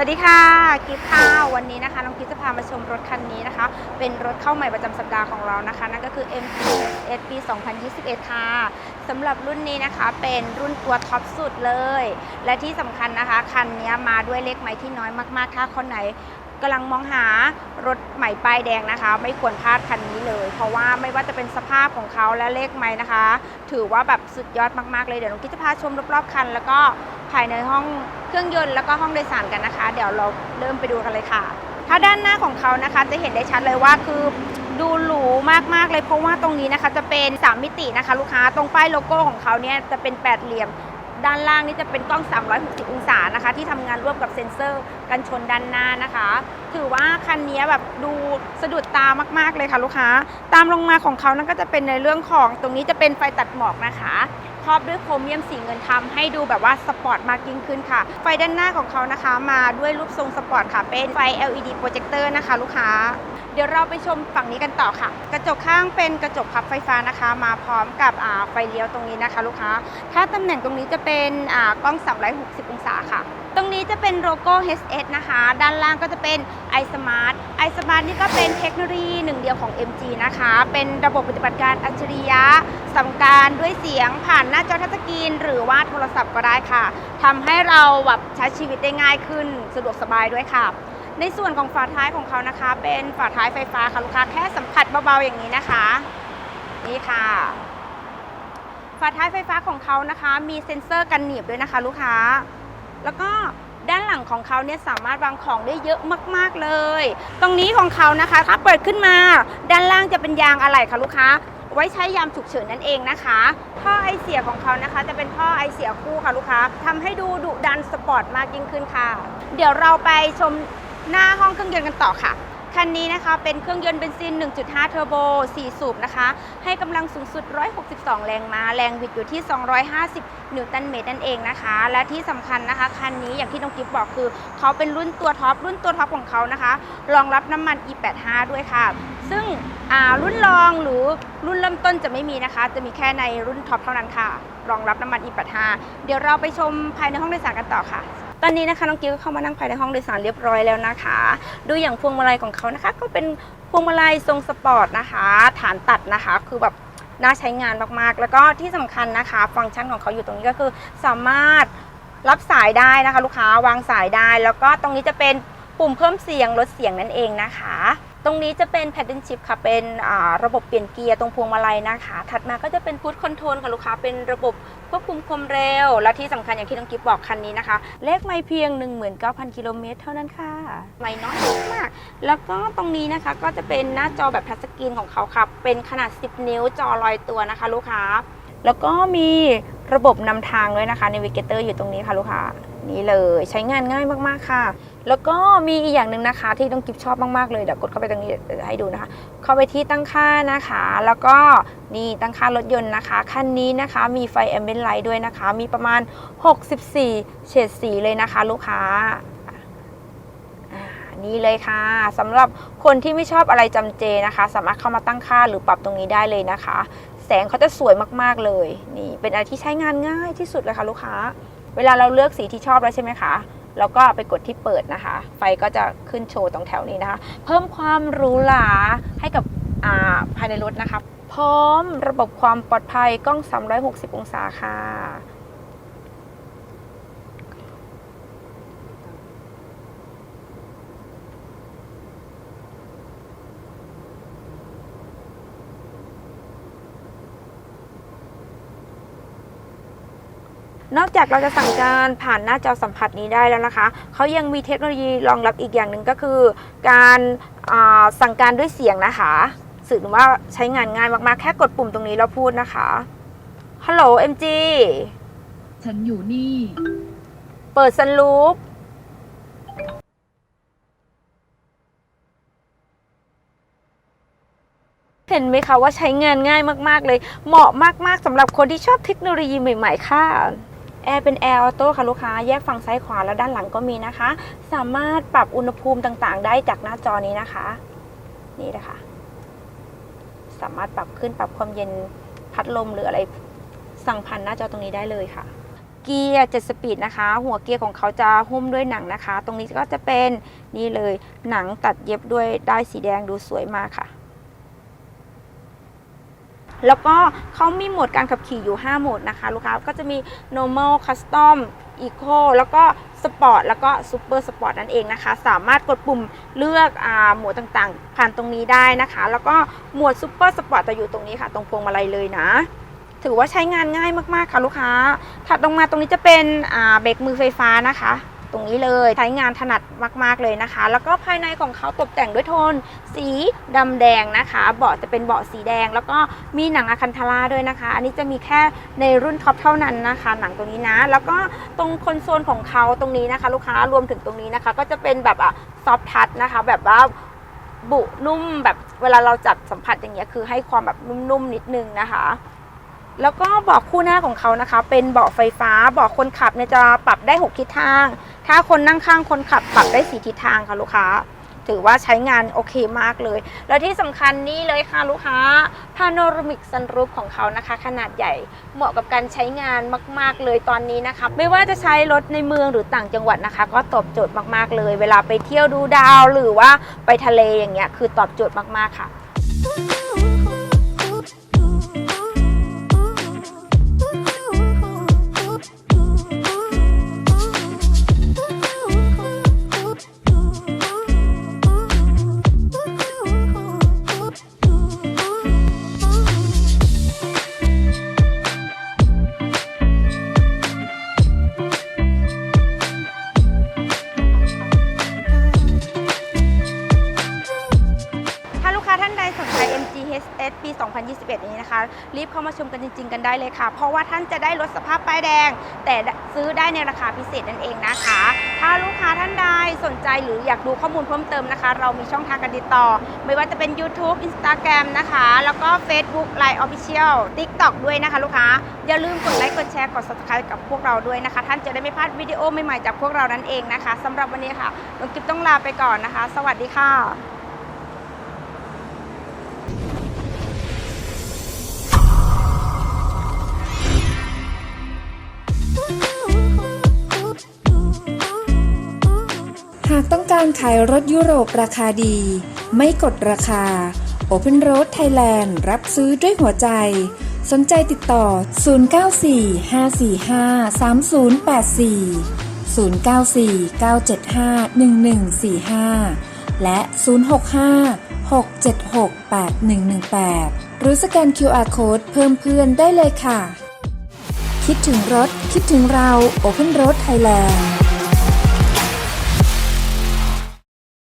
สวัสดีค่ะกิฟต์ค่ะวันนี้นะคะน้องกิฟจะพามาชมรถคันนี้นะคะ เป็นรถเข้าใหม่ประจำสัปดาห์ของเรานะคะ นั่นก็คือ MP S ปี 2021 ค่ะสำหรับรุ่นนี้นะคะเป็นรุ่นตัวท็อปสุดเลย และที่สำคัญนะคะ คันนี้มาด้วยเลขไม้ที่น้อยมากๆ ถ้าคนไหน กำลังมองหารถใหม่ป้ายแดงนะคะ ไม่ควรพลาดคันนี้เลย เพราะว่าไม่ว่าจะเป็นสภาพของเขาและเลขไม้นะคะ ถือว่าแบบสุดยอดมากๆเลยเดี๋ยวน้องกิ๊จะพาชมรอบๆคัน แล้วก็ภายในห้องเครื่องยนต์แล้วก็ห้องโดยสารกันนะคะ เดี๋ยวเราเริ่มไปดูกันเลยค่ะ ถ้าด้านหน้าของเขานะคะจะเห็นได้ชัดเลยว่าคือดูหรูมากๆเลยเพราะว่าตรงนี้นะคะจะเป็น 3 มิตินะคะ ลูกค้าตรงป้ายโลโก้ของเขาเนี่ยจะเป็นแปดเหลี่ยม ด้านล่างนี่จะเป็นกล้อง 360 องศานะคะ ที่ทำงานร่วมกับเซ็นเซอร์กันชนด้านหน้านะคะ ถือว่าคันนี้แบบดูสะดุดตามากๆเลยค่ะลูกค้า ตามลงมาของเขานั่นก็จะเป็นในเรื่องของตรงนี้จะเป็นไฟตัดหมอกนะคะครอบด้วยโครเมียมสีเงินทำให้ดูแบบว่าสปอร์ตมากยิ่งขึ้นค่ะ ไฟด้านหน้าของเขานะคะ มาด้วยรูปทรงสปอร์ตค่ะ เป็นไฟ LED โปรเจคเตอร์นะคะ ลูกค้า ดี๋ยวเราไปชมฝั่งนี้กันต่อค่ะ กระจกข้างเป็นกระจกพับไฟฟ้านะคะ มาพร้อมกับไฟเลี้ยวตรงนี้นะคะ ลูกค้า ถ้าตำแหน่งตรงนี้จะเป็นกล้อง 360 องศาค่ะ ตรงนี้จะเป็นโลโก้ HS นะคะ ด้านล่างก็จะเป็น iSmart iSmart นี่ก็เป็นเทคโนโลยีหนึ่งเดียวของ MG นะคะ เป็นระบบปฏิบัติการอัจฉริยะสั่งการด้วยเสียงผ่านหน้าจอทัชสกรีน หรือว่าโทรศัพท์ก็ได้ค่ะทำให้เราแบบใช้ชีวิตได้ง่ายขึ้นสะดวกสบายด้วยค่ะ ในส่วนของฝาท้ายของเขานะคะ เป็นฝาท้ายไฟฟ้าค่ะลูกค้าแค่สัมผัสเบาๆอย่างนี้นะคะ นี่ค่ะฝาท้ายไฟฟ้าของเขานะคะ มีเซ็นเซอร์กันหนีบด้วยนะคะ ลูกค้า แล้วก็ด้านหลังของเขาเนี่ยสามารถวางของได้เยอะมาก ๆเลย ตรงนี้ของเขานะคะถ้าเปิดขึ้นมา ด้านล่างจะเป็นยางอะไหล่ค่ะลูกค้า ไว้ใช้ยามฉุกเฉินนั่นเองนะคะท่อไอเสียของเขานะคะ จะเป็นท่อไอเสียคู่ค่ะลูกค้าทำให้ดูดุดันสปอร์ตมากยิ่งขึ้นค่ะ เดี๋ยวเราไปชม หน้าห้องเครื่องยนต์กันต่อค่ะ คันนี้นะคะเป็นเครื่องยนต์เบนซิน 1.5 เทอร์โบ 4 สูบนะคะ ให้กำลังสูงสุด 162 แรงม้า แรงบิดอยู่ที่ 250 นิวตันเมตรนั่นเองนะคะ และที่สำคัญนะคะ คันนี้อย่างที่น้องกิฟบอกคือ เขาเป็นรุ่นตัวท็อป รุ่นตัวท็อปของเขานะคะ รองรับน้ำมัน E85 ด้วยค่ะ ซึ่งรุ่นรองหรือรุ่นเริ่มต้นจะไม่มีนะคะ จะมีแค่ในรุ่นท็อปเท่านั้นค่ะ รองรับน้ำมัน E85 เดี๋ยวเราไปชมภายในห้องโดยสารกันต่อค่ะ ตอนนี้นะคะน้องกิ๊กก็เข้ามานั่งภายในห้องโดยสารเรียบร้อยแล้วนะคะ ดูอย่างพวงมาลัยของเขานะคะ ก็เป็นพวงมาลัยทรงสปอร์ตนะคะ ฐานตัดนะคะ คือแบบน่าใช้งานมากๆ แล้วก็ที่สำคัญนะคะ ฟังก์ชันของเขาอยู่ตรงนี้ก็คือ สามารถรับสายได้นะคะ ลูกค้าวางสายได้ แล้วก็ตรงนี้จะเป็นปุ่มเพิ่มเสียงลดเสียงนั่นเองนะคะ ตรงนี้จะเป็น paddle shift ค่ะ เป็นระบบเปลี่ยนเกียร์ตรงพวงมาลัยนะคะ ถัดมาก็จะเป็น cruise control ค่ะลูกค้า เป็นระบบควบคุมความเร็ว และที่สำคัญอย่างที่น้องกิฟบอกคันนี้นะคะ เลขไม่เพียง 19,000 กิโลเมตรเท่านั้นค่ะ ไม่น้อยมาก แล้วก็ตรงนี้นะคะก็จะเป็นหน้าจอแบบทัชสกรีนของเขาค่ะ เป็นขนาด 10 นิ้วจอลอยตัวนะคะ ลูกค้า แล้วก็มี ระบบนำทางด้วยนะคะ Navigator อยู่ตรงนี้ค่ะลูกค้านี่เลยใช้งานง่ายมากๆค่ะ แล้วก็มีอีกอย่างหนึ่งนะคะ ที่ต้องกิฟชอบมากๆเลยเดี๋ยวกดเข้าไปตรงนี้ให้ดูนะคะ เข้าไปที่ตั้งค่านะคะ แล้วก็นี่ตั้งค่ารถยนต์นะคะคันนี้นะคะมีไฟแอมเบนไลท์ด้วยนะคะ มีประมาณ 64 เฉดสีเลยนะคะ ลูกค้าอ่านี่เลยค่ะสำหรับคนที่ไม่ชอบอะไรจำเจนะคะ สามารถเข้ามาตั้งค่าหรือปรับตรงนี้ได้เลยนะคะ แสงเขาจะสวยมากๆเลย นี่เป็นอะไรที่ใช้งานง่ายที่สุดเลยค่ะลูกค้า เวลาเราเลือกสีที่ชอบแล้วใช่ไหมคะแล้วก็ไปกดที่เปิดนะคะ ไฟก็จะขึ้นโชว์ตรงแถวนี้นะคะ เพิ่มความหรูหราให้กับอ่าภายในรถนะคะ พร้อมระบบความปลอดภัยกล้อง 360 องศาค่ะ นอกจากเราจะสั่งการผ่านหน้าจอสัมผัสนี้ได้แล้วนะคะ เขายังมีเทคโนโลยีรองรับอีกอย่างหนึ่งก็คือ การอ่าสั่งการด้วยเสียงนะคะ สื่อว่าใช้งานง่ายมากๆ แค่กดปุ่มตรงนี้แล้วพูดนะคะฮัลโหล MG ฉันอยู่นี่ เปิดซันลูปเห็นไหมคะว่าใช้งานง่ายมาก ๆ เลย เหมาะมาก ๆสำหรับคนที่ชอบเทคโนโลยีใหม่ ๆ ค่ะ แอร์เป็นแอร์ออโต้ค่ะลูกค้าแยกฝั่งซ้ายขวาแล้วด้านหลังก็มีนะคะ สามารถปรับอุณหภูมิต่างๆ ได้จากหน้าจอนี้นะคะ นี่นะคะ สามารถปรับขึ้นปรับความเย็นพัดลมหรืออะไรสั่งผ่านหน้าจอตรงนี้ได้เลยค่ะ เกียร์ 7 สปีดนะคะ หัวเกียร์ของเขาจะหุ้มด้วยหนังนะคะ ตรงนี้ก็จะเป็นนี่เลยหนังตัดเย็บด้วยได้ายสีแดงดูสวยมากค่ะ แล้วก็เขามีโหมดการขับขี่อยู่ 5 โหมดนะคะ ลูกค้าก็จะมี normal custom eco แล้วก็ sport แล้วก็ super sport นั่นเองนะคะ สามารถกดปุ่มเลือกอ่าโหมดต่างๆ ผ่านตรงนี้ได้นะคะ แล้วก็โหมด super sport จะอยู่ตรงนี้ค่ะ ตรงพวงมาลัยเลยนะ ถือว่าใช้งานง่ายมากๆค่ะลูกค้า ถัดลงมาตรงนี้จะเป็นอ่าเบรกมือไฟฟ้านะคะ ตรงนี้เลย ใช้งานถนัดมาก ๆ เลยนะคะ แล้วก็ภายในของเขาตกแต่งด้วยโทน สีดำแดงนะคะ เบาะจะเป็นเบาะสีแดง แล้วก็มีหนังอะคันทาราด้วยนะคะ อันนี้จะมีแค่ในรุ่นท็อปเท่านั้นนะคะ หนังตรงนี้นะ แล้วก็ตรงคอนโซลของเขาตรงนี้นะคะ ลูกค้ารวมถึงตรงนี้นะคะ ก็จะเป็นแบบอะซอฟทัชนะคะ แบบว่าบุนุ่มแบบเวลาเราจับสัมผัสอย่างเงี้ยคือให้ความแบบนุ่มๆนิดนึงนะคะ แล้วก็เบาะคู่หน้าของเขานะคะ เป็นเบาะไฟฟ้าเบาะคนขับเนี่ยจะปรับได้ 6 ทิศทาง ถ้าคนนั่งข้างคนขับปรับได้ 4 ทิศทางค่ะลูกค้า ถือว่าใช้งานโอเคมากเลย แล้วที่สำคัญนี่เลยค่ะลูกค้า Panoramic Sunroof ของเขานะคะ ขนาดใหญ่เหมาะกับการใช้งานมาก ๆ เลยตอนนี้นะคะ ไม่ว่าจะใช้รถในเมืองหรือต่างจังหวัดนะคะ ก็ตอบโจทย์มากๆเลย เวลาไปเที่ยวดูดาวหรือว่าไปทะเลอย่างเงี้ยคือตอบโจทย์มากๆค่ะ MGHS ปี 2021 นี้นะคะ รีบเข้ามาชมกันจริง ๆ กันได้เลยค่ะ เพราะว่าท่านจะได้ลดสภาพป้ายแดง แต่ซื้อได้ในราคาพิเศษนั่นเองนะคะ ถ้าลูกค้าท่านใดสนใจหรืออยากดูข้อมูลเพิ่มเติมนะคะ เรามีช่องทางการติดต่อ ไม่ว่าจะเป็น YouTube Instagram นะคะ แล้วก็ Facebook Line Official TikTok ด้วยนะคะลูกค้า อย่าลืมกดไลค์กดแชร์กด Subscribe กับพวกเราด้วยนะคะ ท่านจะได้ไม่พลาดวิดีโอใหม่ๆจากพวกเรานั่นเองนะคะสำหรับวันนี้ค่ะน้องกิฟต้องลาไปก่อนนะคะ สวัสดีค่ะ หากต้องการขายรถยุโรปราคาดี ไม่กดราคา Open Road Thailand รับซื้อด้วยหัวใจ สนใจติดต่อ 094-545-3084 094-975-1145 และ 065-676-8118 หรือสแกน QR Code เพิ่มเพื่อนได้เลยค่ะ คิดถึงรถ คิดถึงเรา Open Road Thailand